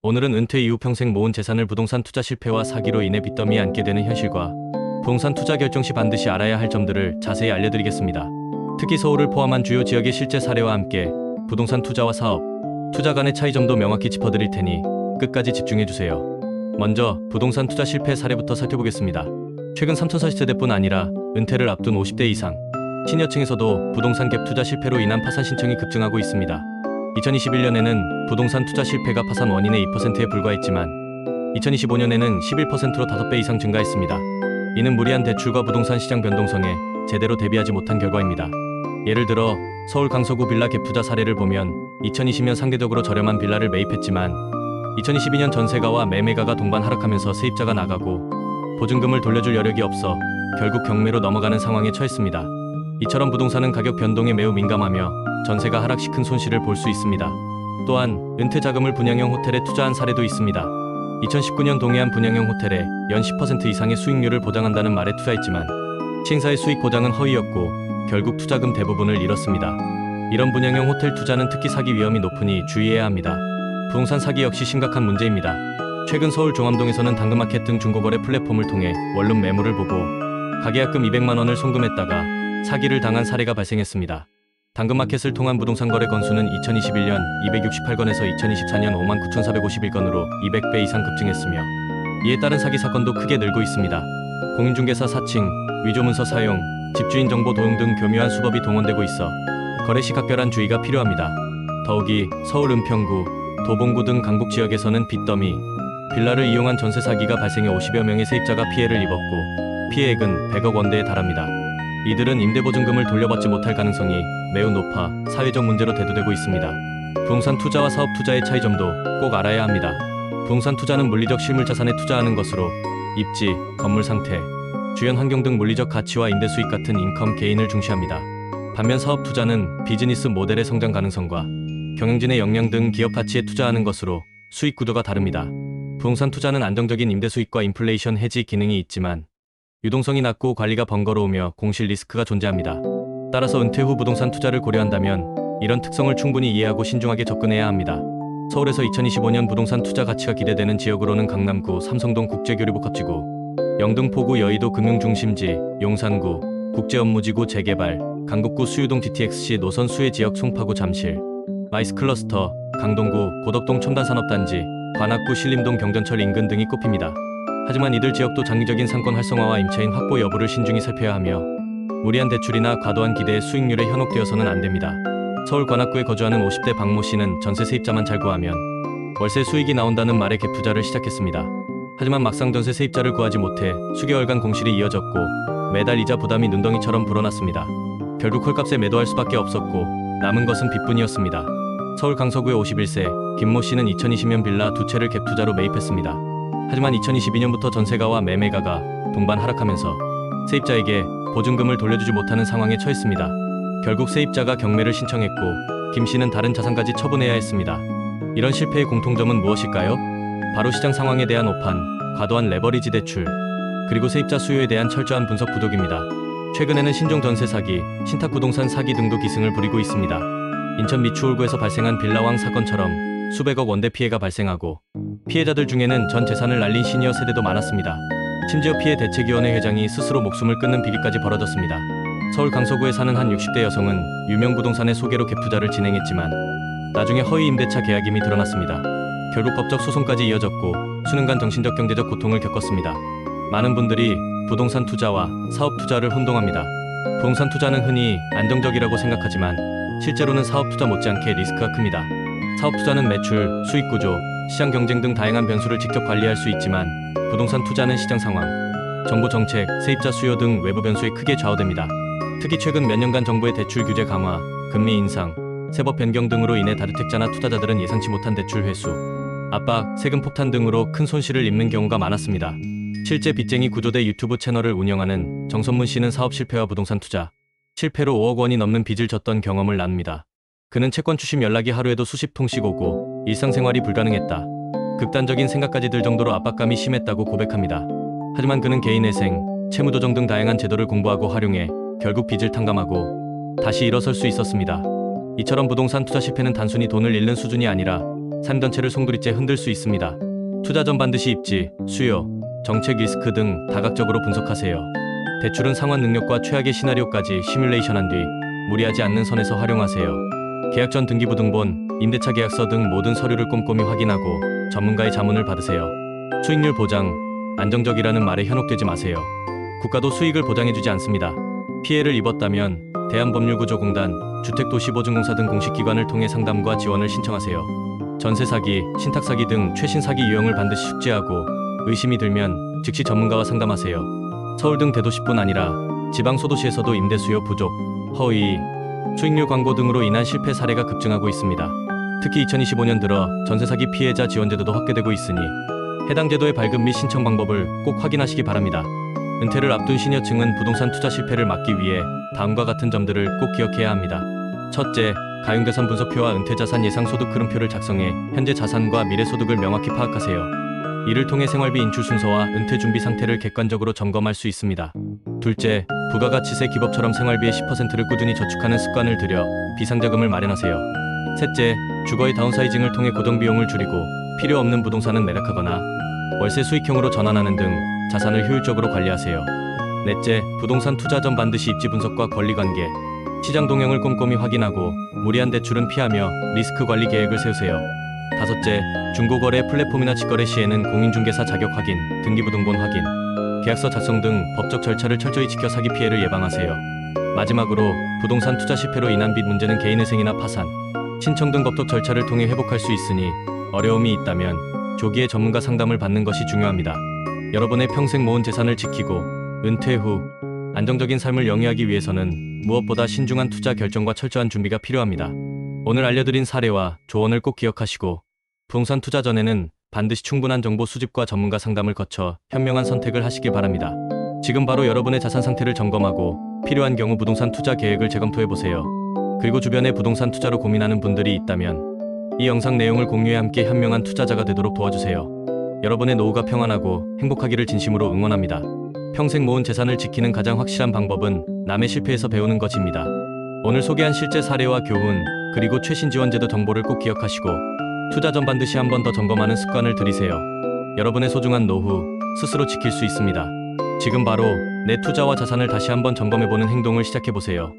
오늘은 은퇴 이후 평생 모은 재산을 부동산 투자 실패와 사기로 인해 빚더미에 앉게 되는 현실과 부동산 투자 결정 시 반드시 알아야 할 점들을 자세히 알려드리겠습니다. 특히 서울을 포함한 주요 지역의 실제 사례와 함께 부동산 투자와 사업, 투자 간의 차이점도 명확히 짚어드릴 테니 끝까지 집중해주세요. 먼저 부동산 투자 실패 사례부터 살펴보겠습니다. 최근 3,040세대뿐 아니라 은퇴를 앞둔 50대 이상, 시니어층에서도 부동산 갭 투자 실패로 인한 파산 신청이 급증하고 있습니다. 2021년에는 부동산 투자 실패가 파산 원인의 2%에 불과했지만 2025년에는 11%로 5배 이상 증가했습니다. 이는 무리한 대출과 부동산 시장 변동성에 제대로 대비하지 못한 결과입니다. 예를 들어 서울 강서구 빌라 갭 투자 사례를 보면 2020년 상대적으로 저렴한 빌라를 매입했지만 2022년 전세가와 매매가가 동반 하락하면서 세입자가 나가고 보증금을 돌려줄 여력이 없어 결국 경매로 넘어가는 상황에 처했습니다. 이처럼 부동산은 가격 변동에 매우 민감하며 전세가 하락시 큰 손실을 볼 수 있습니다. 또한 은퇴 자금을 분양형 호텔에 투자한 사례도 있습니다. 2019년 동해안 분양형 호텔에 연 10% 이상의 수익률을 보장한다는 말에 투자했지만 시행사의 수익 보장은 허위였고 결국 투자금 대부분을 잃었습니다. 이런 분양형 호텔 투자는 특히 사기 위험이 높으니 주의해야 합니다. 부동산 사기 역시 심각한 문제입니다. 최근 서울 종암동에서는 당근마켓 등 중고거래 플랫폼을 통해 원룸 매물을 보고 가계약금 200만 원을 송금했다가 사기를 당한 사례가 발생했습니다. 당근마켓을 통한 부동산 거래 건수는 2021년 268건에서 2024년 59,451건으로 200배 이상 급증했으며 이에 따른 사기 사건도 크게 늘고 있습니다. 공인중개사 사칭, 위조문서 사용, 집주인 정보 도용 등 교묘한 수법이 동원되고 있어 거래 시 각별한 주의가 필요합니다. 더욱이 서울 은평구, 도봉구 등 강북 지역에서는 빚더미, 빌라를 이용한 전세 사기가 발생해 50여 명의 세입자가 피해를 입었고 피해액은 100억 원대에 달합니다. 이들은 임대보증금을 돌려받지 못할 가능성이 매우 높아 사회적 문제로 대두되고 있습니다. 부동산 투자와 사업 투자의 차이점도 꼭 알아야 합니다. 부동산 투자는 물리적 실물 자산에 투자하는 것으로 입지, 건물 상태, 주연 환경 등 물리적 가치와 임대 수익 같은 인컴 게인을 중시합니다. 반면 사업 투자는 비즈니스 모델의 성장 가능성과 경영진의 역량 등 기업 가치에 투자하는 것으로 수익 구도가 다릅니다. 부동산 투자는 안정적인 임대 수익과 인플레이션 해지 기능이 있지만 유동성이 낮고 관리가 번거로우며 공실 리스크가 존재합니다. 따라서 은퇴 후 부동산 투자를 고려한다면 이런 특성을 충분히 이해하고 신중하게 접근해야 합니다. 서울에서 2025년 부동산 투자 가치가 기대되는 지역으로는 강남구, 삼성동 국제교류복합지구, 영등포구 여의도 금융중심지, 용산구, 국제업무지구 재개발, 강북구 수유동 DTXC 노선 수혜 지역 송파구 잠실, 마이스 클러스터, 강동구, 고덕동 첨단산업단지, 관악구 신림동 경전철 인근 등이 꼽힙니다. 하지만 이들 지역도 장기적인 상권 활성화와 임차인 확보 여부를 신중히 살펴야 하며 무리한 대출이나 과도한 기대에 수익률에 현혹되어서는 안 됩니다. 서울 관악구에 거주하는 50대 박모 씨는 전세 세입자만 잘 구하면 월세 수익이 나온다는 말에 갭 투자를 시작했습니다. 하지만 막상 전세 세입자를 구하지 못해 수개월간 공실이 이어졌고 매달 이자 부담이 눈덩이처럼 불어났습니다. 결국 헐값에 매도할 수밖에 없었고 남은 것은 빚뿐이었습니다. 서울 강서구의 51세 김모 씨는 2020년 빌라 두 채를 갭 투자로 매입했습니다. 하지만 2022년부터 전세가와 매매가가 동반 하락하면서 세입자에게 보증금을 돌려주지 못하는 상황에 처했습니다. 결국 세입자가 경매를 신청했고 김 씨는 다른 자산까지 처분해야 했습니다. 이런 실패의 공통점은 무엇일까요? 바로 시장 상황에 대한 오판, 과도한 레버리지 대출, 그리고 세입자 수요에 대한 철저한 분석 부족입니다. 최근에는 신종 전세 사기, 신탁 부동산 사기 등도 기승을 부리고 있습니다. 인천 미추홀구에서 발생한 빌라왕 사건처럼 수백억 원대 피해가 발생하고 피해자들 중에는 전 재산을 날린 시니어 세대도 많았습니다. 심지어 피해 대책위원회 회장이 스스로 목숨을 끊는 비리까지 벌어졌습니다. 서울 강서구에 사는 한 60대 여성은 유명 부동산의 소개로 갭 투자를 진행했지만 나중에 허위 임대차 계약임이 드러났습니다. 결국 법적 소송까지 이어졌고 수년간 정신적 경제적 고통을 겪었습니다. 많은 분들이 부동산 투자와 사업 투자를 혼동합니다. 부동산 투자는 흔히 안정적이라고 생각하지만 실제로는 사업 투자 못지않게 리스크가 큽니다. 사업 투자는 매출, 수익 구조, 시장 경쟁 등 다양한 변수를 직접 관리할 수 있지만 부동산 투자는 시장 상황, 정부 정책, 세입자 수요 등 외부 변수에 크게 좌우됩니다. 특히 최근 몇 년간 정부의 대출 규제 강화, 금리 인상, 세법 변경 등으로 인해 다주택자나 투자자들은 예상치 못한 대출 회수, 압박, 세금 폭탄 등으로 큰 손실을 입는 경우가 많았습니다. 실제 빚쟁이 구조대 유튜브 채널을 운영하는 정선문 씨는 사업 실패와 부동산 투자, 실패로 5억 원이 넘는 빚을 졌던 경험을 나눕니다. 그는 채권 추심 연락이 하루에도 수십 통씩 오고 일상생활이 불가능했다. 극단적인 생각까지 들 정도로 압박감이 심했다고 고백합니다. 하지만 그는 개인회생, 채무조정 등 다양한 제도를 공부하고 활용해 결국 빚을 탕감하고 다시 일어설 수 있었습니다. 이처럼 부동산 투자 실패는 단순히 돈을 잃는 수준이 아니라 삶 전체를 송두리째 흔들 수 있습니다. 투자 전 반드시 입지, 수요, 정책 리스크 등 다각적으로 분석하세요. 대출은 상환 능력과 최악의 시나리오까지 시뮬레이션한 뒤 무리하지 않는 선에서 활용하세요. 계약 전 등기부 등본, 임대차 계약서 등 모든 서류를 꼼꼼히 확인하고 전문가의 자문을 받으세요. 수익률 보장, 안정적이라는 말에 현혹되지 마세요. 국가도 수익을 보장해주지 않습니다. 피해를 입었다면 대한법률구조공단, 주택도시보증공사 등 공식기관을 통해 상담과 지원을 신청하세요. 전세 사기, 신탁 사기 등 최신 사기 유형을 반드시 숙지하고 의심이 들면 즉시 전문가와 상담하세요. 서울 등 대도시뿐 아니라 지방 소도시에서도 임대 수요 부족, 허위, 수익률 광고 등으로 인한 실패 사례가 급증하고 있습니다. 특히 2025년 들어 전세 사기 피해자 지원 제도도 확대되고 있으니 해당 제도의 발급 및 신청 방법을 꼭 확인하시기 바랍니다. 은퇴를 앞둔 시니어층은 부동산 투자 실패를 막기 위해 다음과 같은 점들을 꼭 기억해야 합니다. 첫째, 가용자산 분석표와 은퇴자산 예상 소득 흐름표를 작성해 현재 자산과 미래 소득을 명확히 파악하세요. 이를 통해 생활비 인출 순서와 은퇴 준비 상태를 객관적으로 점검할 수 있습니다. 둘째, 부가가치세 기법처럼 생활비의 10%를 꾸준히 저축하는 습관을 들여 비상자금을 마련하세요. 셋째, 주거의 다운사이징을 통해 고정비용을 줄이고 필요 없는 부동산은 매각하거나 월세 수익형으로 전환하는 등 자산을 효율적으로 관리하세요. 넷째, 부동산 투자 전 반드시 입지 분석과 권리 관계, 시장 동향을 꼼꼼히 확인하고 무리한 대출은 피하며 리스크 관리 계획을 세우세요. 다섯째, 중고거래 플랫폼이나 직거래 시에는 공인중개사 자격 확인, 등기부등본 확인, 계약서 작성 등 법적 절차를 철저히 지켜 사기 피해를 예방하세요. 마지막으로 부동산 투자 실패로 인한 빚 문제는 개인회생이나 파산, 신청 등 법적 절차를 통해 회복할 수 있으니 어려움이 있다면 조기에 전문가 상담을 받는 것이 중요합니다. 여러분의 평생 모은 재산을 지키고 은퇴 후 안정적인 삶을 영위하기 위해서는 무엇보다 신중한 투자 결정과 철저한 준비가 필요합니다. 오늘 알려드린 사례와 조언을 꼭 기억하시고 부동산 투자 전에는 반드시 충분한 정보 수집과 전문가 상담을 거쳐 현명한 선택을 하시길 바랍니다. 지금 바로 여러분의 자산 상태를 점검하고 필요한 경우 부동산 투자 계획을 재검토해 보세요. 그리고 주변에 부동산 투자로 고민하는 분들이 있다면 이 영상 내용을 공유해 함께 현명한 투자자가 되도록 도와주세요. 여러분의 노후가 평안하고 행복하기를 진심으로 응원합니다. 평생 모은 재산을 지키는 가장 확실한 방법은 남의 실패에서 배우는 것입니다. 오늘 소개한 실제 사례와 교훈, 그리고 최신 지원제도 정보를 꼭 기억하시고 투자 전 반드시 한 번 더 점검하는 습관을 들이세요. 여러분의 소중한 노후 스스로 지킬 수 있습니다. 지금 바로 내 투자와 자산을 다시 한번 점검해보는 행동을 시작해보세요.